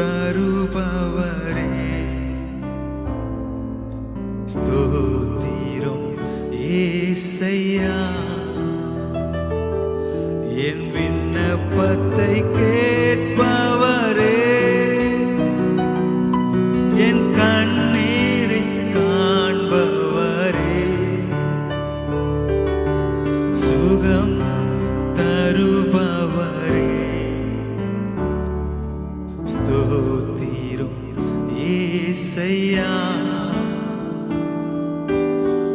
தருபவரே ஸ்தோத்திரம் ஏசையா என் விண்ணப்பத்தை கே ஸ்தோத்திரம் ஏசையா.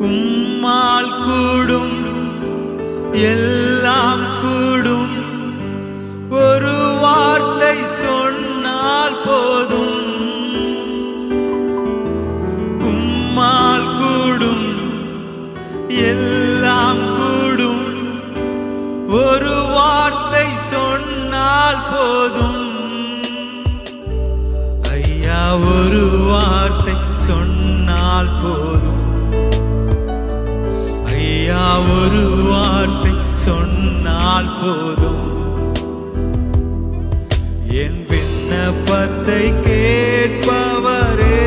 உம்மால் கூடும் எல்லாம் கூடும். ஒரு வார்த்தை சொன்னால் போதும். உம்மால் கூடும் எல்லாம் கூடும். ஒரு வார்த்தை சொன்னால் போதும். சொன்னால் போதும். என் விண்ணப்பத்தை கேட்பவரே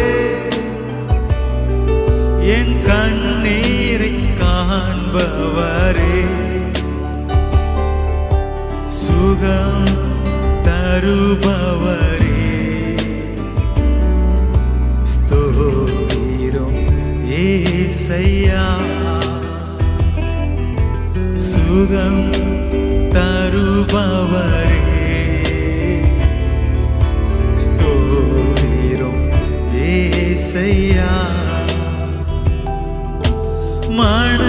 என் கண்ணீரை காண்பவரே. சுகம் தருபவரே. ஸ்தோத்திரம் ஏசையா. சுகம் தருபவரே ஸ்தோத்திரம் ஏசையா மன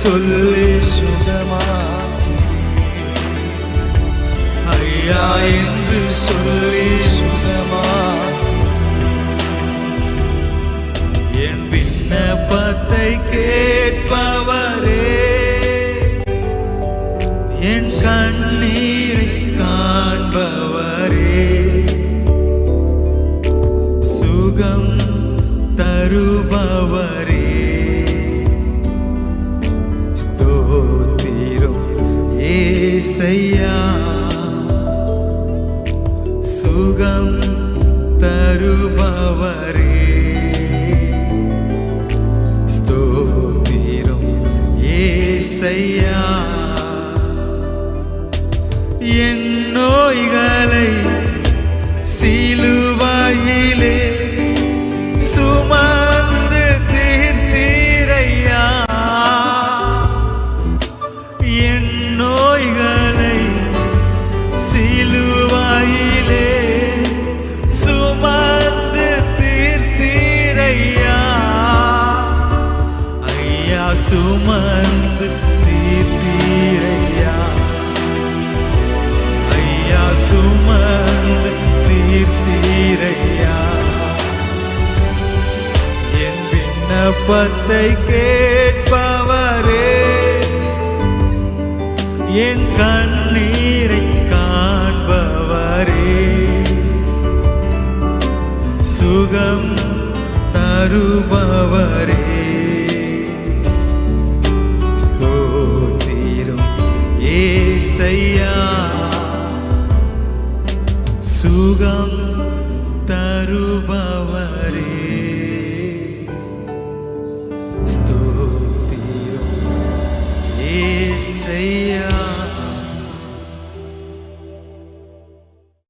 சொல்லு சுகமாக்கி ஐயா என்று சொல்லி சுகமாக்கி என் விண்ணப்பத்தை கேட்பவரே என் கண்ணீரை காண்பவரே. சுகம் தருபவரே. ஏசையா சுகம் தருபவரே. ஸ்தோத்திரம் ஏசையா. என் நோய்களை சீலு தீர்த்தீரையா விண்ணப்பத்தை கேட்பவரே என் கண்ணீரை காண்பவரே. சுகம் தருபவரே. ஸ்தோத்திரம் ஏசையா